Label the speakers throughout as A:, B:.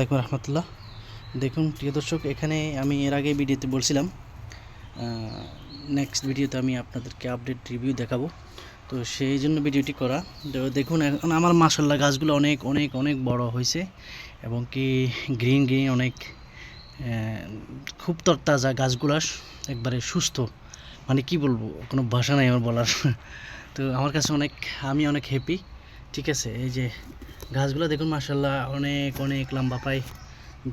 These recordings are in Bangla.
A: আলাইকুম রহমতুল্লাহ। দেখুন, প্রিয় দর্শক, এখানে আমি এর আগে ভিডিওতে বলছিলাম নেক্সট ভিডিওতে আমি আপনাদেরকে আপডেট রিভিউ দেখাবো। তো সেই জন্য ভিডিওটি করা। তো দেখুন, এখন আমার মাসাল্লাহ গাছগুলো অনেক অনেক অনেক বড় হয়েছে এবং কি গ্রিন গ্রিন অনেক খুব তরতাজা গাছগুলো একবারে সুস্থ। মানে কি বলব, কোনো ভাষা নাই আমার বলার। তো আমার কাছে অনেক, আমি অনেক হ্যাপি ঠিক আছে? এই যে গাছগুলো দেখুন মাসাল্লাহ অনেক অনেক লম্বা প্রায়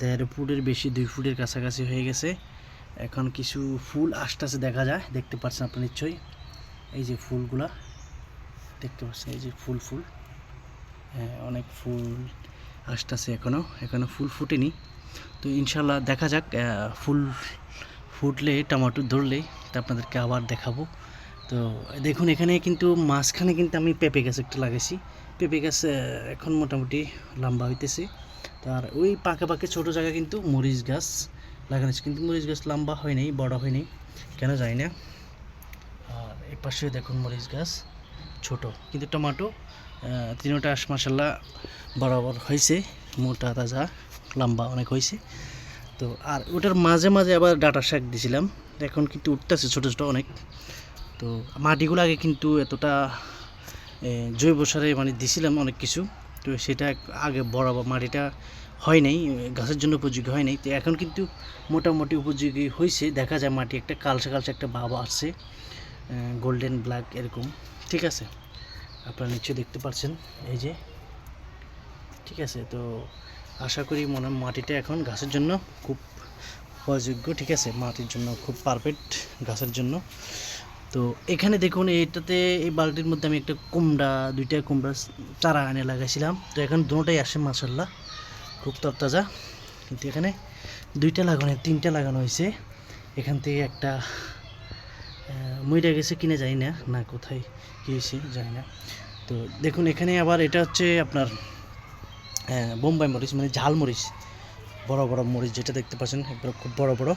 A: দেড় ফুটের বেশি, দুই ফুটের কাছাকাছি হয়ে গেছে। এখন কিছু ফুল আসতেছে দেখা যায়, দেখতে পাচ্ছেন আপনি নিশ্চয়ই। এই যে ফুলগুলা, দেখতে পাচ্ছেন, এই যে ফুল ফুল। হ্যাঁ অনেক ফুল আসতেছে এখনও এখনও ফুল ফুটেনি। তো ইনশাল্লাহ দেখা যাক ফুল ফুটলে, টমেটো ধরলে তা আপনাদেরকে আবার দেখাবো। তো দেখুন, এখানে কিন্তু মাঝখানে কিন্তু আমি পেঁপে গাছ একটা লাগাইছি। পেঁপে গাছ এখন মোটামুটি লম্বা হইতেছে। তার ওই পাকে পাকে ছোটো জায়গা কিন্তু মরিচ গাছ লাগানো কিন্তু মরিচ গাছ লম্বা হয় নাই, বড় হয়নি কেন জানি না। আর এই পাশে দেখুন মরিচ গাছ, ছোট। কিন্তু টমেটো তিনোটা মাসাল্লাহ বরাবর হয়েছে মোটা, তাজা, লম্বা অনেক হয়েছে তো আর ওটার মাঝে মাঝে আবার ডাটা শাক দিছিলাম। এখন কিন্তু উঠতেছে ছোটো ছোটো অনেক। তো মাটিগুলো আগে কিন্তু এতটা জৈব সারে মানে দিছিলাম অনেক কিছু। তো সেটা আগে বরাবর মাটিটা হয় নাই, গাছের জন্য উপযোগী হয় নাই। তো এখন কিন্তু মোটামুটি উপযোগী হয়েছে দেখা যায় মাটি একটা কালসে কালসে একটা ভাব আসছে গোল্ডেন ব্ল্যাক এরকম। ঠিক আছে? আপনারা নিশ্চয়ই দেখতে পাচ্ছেন এই যে, ঠিক আছে? তো আশা করি মনে মাটিটা এখন গাছের জন্য খুব উপযোগ্য। ঠিক আছে? মাটির জন্য খুব পারফেক্ট গাছের জন্য। তো এখানে দেখুন, এইটাতে, এই বালতির মধ্যে আমি একটা কুমড়া, দুইটা কুমড়া চারা এনে লাগাইছিলাম। তো এখন দুটোটাই আসে মাসাল্লাহ খুব তরতাজা। কিন্তু এখানে দুইটা লাগানো, তিনটা লাগানো হয়েছে। এখান থেকে একটা মইরা গেছে কিনে যাই না না কোথায় কী হয়েছে জানি না। তো দেখুন, এখানে আবার এটা হচ্ছে আপনার বোম্বাই মরিচ মানে ঝাল মরিচ। বড় বড় মরিচ যেটা দেখতে পাচ্ছেন, একবার খুব বড় বড়।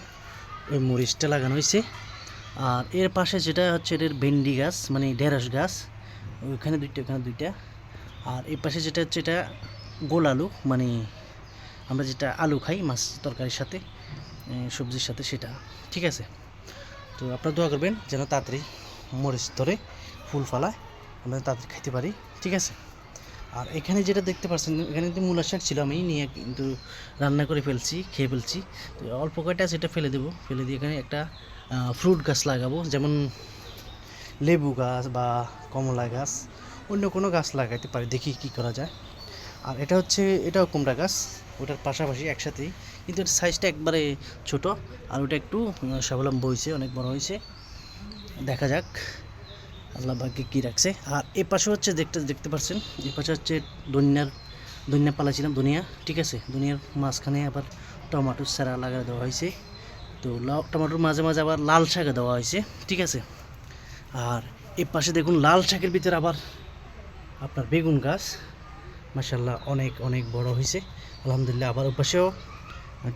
A: ওই মরিচটা লাগানো হয়েছে। আর এর পাশে যেটা হচ্ছে এর ভেন্ডি গাছ মানে ঢেঁড়স গাছ, ওইখানে দুইটা ওখানে দুইটা। আর এই পাশে যেটা হচ্ছে এটা গোল আলু মানে আমরা যেটা আলু খাই মাছ তরকারির সাথে সবজির সাথে সেটা, ঠিক আছে? তো আপনারা দোয়া করবেন যেন তাড়াতাড়ি মরিচ ধরে ফুল ফালায়, আমরা তাড়াতাড়ি খেতে পারি, ঠিক আছে? আর এখানে যেটা দেখতে পাচ্ছেন এখানে কিন্তু মূলা শাক ছিল আমি, নিয়ে কিন্তু রান্না করে ফেলছি, খেয়ে ফেলছি। তো অল্প কয়টা সেটা ফেলে দেবো। ফেলে দিয়ে এখানে একটা ফ্রুট গাছ লাগাবো, যেমন লেবু গাছ বা কমলা গাছ, অন্য কোনো গাছ লাগাইতে পারি, দেখি কি করা যায়। আর এটা হচ্ছে, এটাও কুমড়া গাছ, ওটার পাশাপাশি একসাথেই, কিন্তু এটার সাইজটা একবারে ছোট, আর ওটা একটু স্বাবলম্ব হয়েছে, অনেক বড় হয়েছে। দেখা যাক। আল্লাহ ভাগ্যে কী রাখছে? আর এ পাশে হচ্ছে দেখতে দেখতে পাচ্ছেন এ পাশে হচ্ছে ধনিয়ার ধনিয়া পালাছিলাম ধনিয়া ঠিক আছে? ধনিয়ার মাঝখানে আবার টমেটোর চারা লাগা দেওয়া হয়েছে। তো টমেটোর মাঝে মাঝে আবার লাল শাকে দেওয়া হয়েছে, ঠিক আছে? আর এ পাশে দেখুন, লাল শাকের ভিতরে আবার আপনার বেগুন গাছ মাসাল্লাহ অনেক অনেক বড় হয়েছে। আলহামদুলিল্লাহ আবার ও পাশেও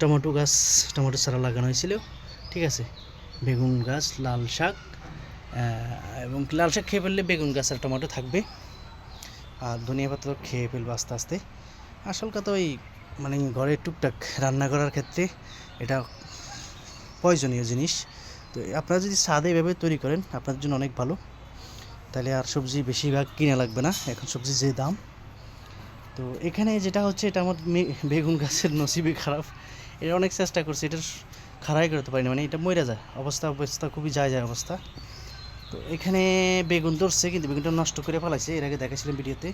A: টমেটো গাছ টমেটো চারা লাগানো হয়েছিল, ঠিক আছে? বেগুন গাছ, লাল শাক এবং লাল শাক খেয়ে ফেললে বেগুন গাছ আর টমেটো থাকবে। আর ধনিয়া পাতা তো খেয়ে ফেলবে আস্তে আস্তে। আসল কথা ওই মানে ঘরে টুকটাক রান্না করার ক্ষেত্রে এটা প্রয়োজনীয় জিনিস। তো আপনারা যদি সাদে এভাবে তৈরি করেন আপনার জন্য অনেক ভালো। তাহলে আর সবজি বেশিরভাগ কিনা লাগবে না, এখন সবজি যে দাম। তো এখানে যেটা হচ্ছে, এটা আমার বেগুন গাছের নসিবে খারাপ। এটা অনেক চেষ্টা করছি এটা খাড়াই করতে পারিনি মানে এটা মরে যায়। অবস্থা অবস্থা খুবই যায় যায় অবস্থা। তো এখানে বেগুন ধরছে, কিন্তু বেগুনটা নষ্ট করে ফেলাইছে, এর আগে দেখেছিলাম ভিডিওতে।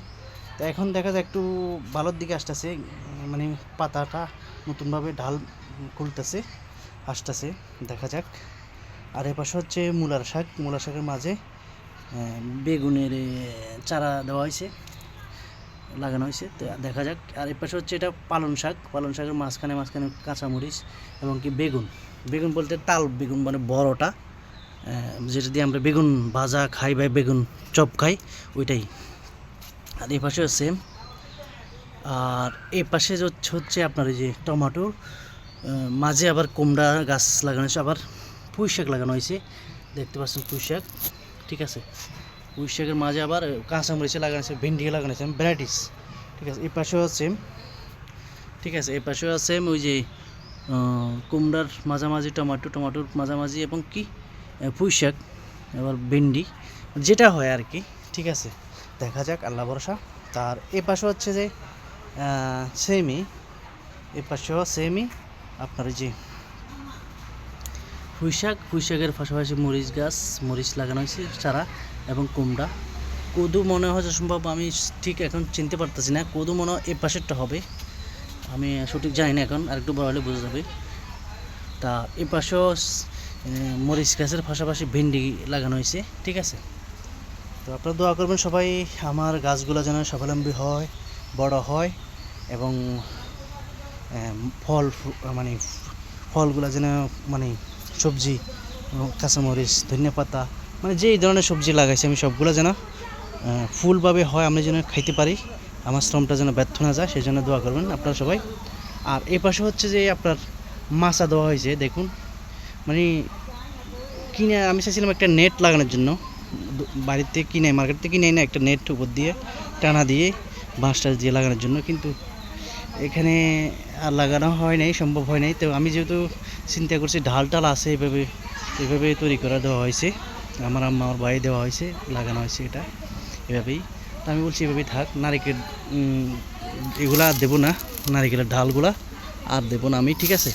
A: তো এখন দেখা যায় একটু ভালোর দিকে আসতেছে মানে পাতাটা নতুনভাবে ঢাল খুলতেছে, আসতেছে, দেখা যাক। আর এ পাশে হচ্ছে মূলার শাক, মূলার শাকের মাঝে বেগুনের চারা দেওয়া হয়েছে, লাগানো হয়েছে, তো দেখা যাক। আর এ পাশে হচ্ছে এটা পালন শাক, পালন শাকের মাঝখানে মাঝখানে কাঁচামরিচ এবং কি বেগুন। বেগুন বলতে তাল বেগুন মানে বড়টা। যেটা দিয়ে আমরা বেগুন ভাজা খাই বা বেগুন চপ খাই, ওইটাই। আর এই পাশে সেম আর এই পাশে হচ্ছে- আপনার এই যে টমাটো মাঝে আবার কুমড়া গাছ লাগানো হয়েছে, আবার পুঁই শাক লাগানো হয়েছে। দেখতে পাচ্ছেন পুঁই শাক, ঠিক আছে? পুঁই শাকের মাঝে আবার কাঁচা মরিচে লাগানো হয়েছে, ভেন্ডি লাগানো হয়েছে ভ্যারাইটিস ঠিক আছে? এই পাশেও সেম ঠিক আছে? এই পাশেও আছে ওই যে কুমড়ার মাঝামাঝি টমাটো, টমাটোর মাঝামাঝি এবং কি? পুঁই শাক এবার ভেন্ডি, যেটা হয় আর কি, ঠিক আছে? দেখা যাক, আল্লাহ ভরসা। তার এ পাশে হচ্ছে যে সেমি এ পাশেও সেমি, আপনার যে পুঁই শাক পাশাপাশি মরিচ গাছ, মরিচ লাগানো হয়েছে চারা এবং কুমড়া। কদু মনে হয় সম্ভব, আমি ঠিক এখন চিনতে পারতেছি না। কদু মনে হয় এ পাশেরটা হবে। আমি সঠিক জানি না এখন, আরেকটু বড় হলে বোঝা যাবে। তা এ পাশেও মরিচ গাছের পাশাপাশি ভেন্ডি লাগানো হয়েছে, ঠিক আছে? তো আপনারা দোয়া করবেন সবাই আমার গাছগুলো যেন স্বাবলম্বী হয়, বড় হয়, এবং ফল মানে ফলগুলো যেন মানে সবজি কাঁচামরিচ ধনিয়া পাতা মানে যেই ধরনের সবজি লাগাইছি আমি সবগুলো যেন ফুলভাবে হয়, আমি যেন খাইতে পারি, আমার শ্রমটা যেন ব্যর্থ না যায়, সেই জন্য দোয়া করবেন আপনারা সবাই। আর এ পাশে হচ্ছে যে আপনার মাছা দেওয়া হয়েছে, দেখুন মানে কিনে, আমি চাইছিলাম একটা নেট লাগানোর জন্য। বাড়িতে কিনে মার্কেট থেকে কিনে না একটা নেট উপর দিয়ে টানা দিয়ে বাঁশ টাস দিয়ে লাগানোর জন্য, কিন্তু এখানে আর লাগানো হয় নাই, সম্ভব হয় নাই। তো আমি যেহেতু চিন্তা করছি, ঢাল টাল আছে এভাবে এভাবে তৈরি করা দেওয়া হয়েছে। আমার আম্মা, আমার ভাই দেওয়া হয়েছে, লাগানো হয়েছে এটা, এভাবেই। তো আমি বলছি, এভাবেই থাক, নারিকেল এগুলা আর দেবো না, নারিকেলের ঢালগুলা আর দেবো না আমি, ঠিক আছে?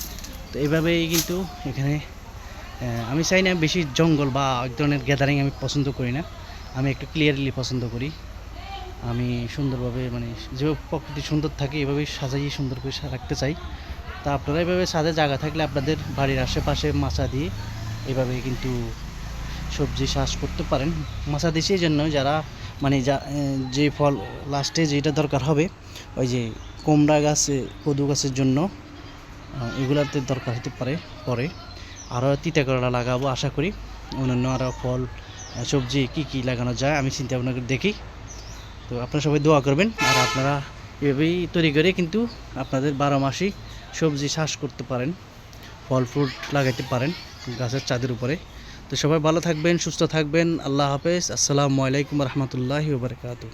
A: তো এভাবেই কিন্তু এখানে আমি চাই না বেশি জঙ্গল বা এক ধরনের গ্যাদারিং আমি পছন্দ করি না। আমি একটু ক্লিয়ারলি পছন্দ করি। আমি সুন্দরভাবে মানে যেভাবে প্রকৃতি সুন্দর থাকে, এভাবেই সাজাই, সুন্দর করে রাখতে চাই। তা আপনারা এভাবে সাজে জায়গা থাকলে আপনাদের বাড়ির আশেপাশে মাচা দিয়ে এভাবে কিন্তু সবজি চাষ করতে পারেন। মাচা দিছি এই জন্য যারা মানে যা যে ফল লাস্টে যেটা দরকার হবে, ওই যে কুমড়া গাছে কদু গাছের জন্য এগুলাতে দরকার হতে পারে, পরে। আরও তিতা করলা লাগাবো, আশা করি। অন্যান্য আরও ফল সবজি কি কি লাগানো যায়, আমি চিন্তা ভাবনা করে দেখি। তো আপনারা সবাই দোয়া করবেন, আর আপনারা এভাবেই তৈরি করে কিন্তু আপনাদের বারো মাসই সবজি চাষ করতে পারেন, ফল, ফ্রুট লাগাইতে পারেন গাছের চাঁদের উপরে। তো সবাই ভালো থাকবেন, সুস্থ থাকবেন, আল্লাহ হাফেজ, আসসালামু আলাইকুম রহমতুল্লাহি বারকাতু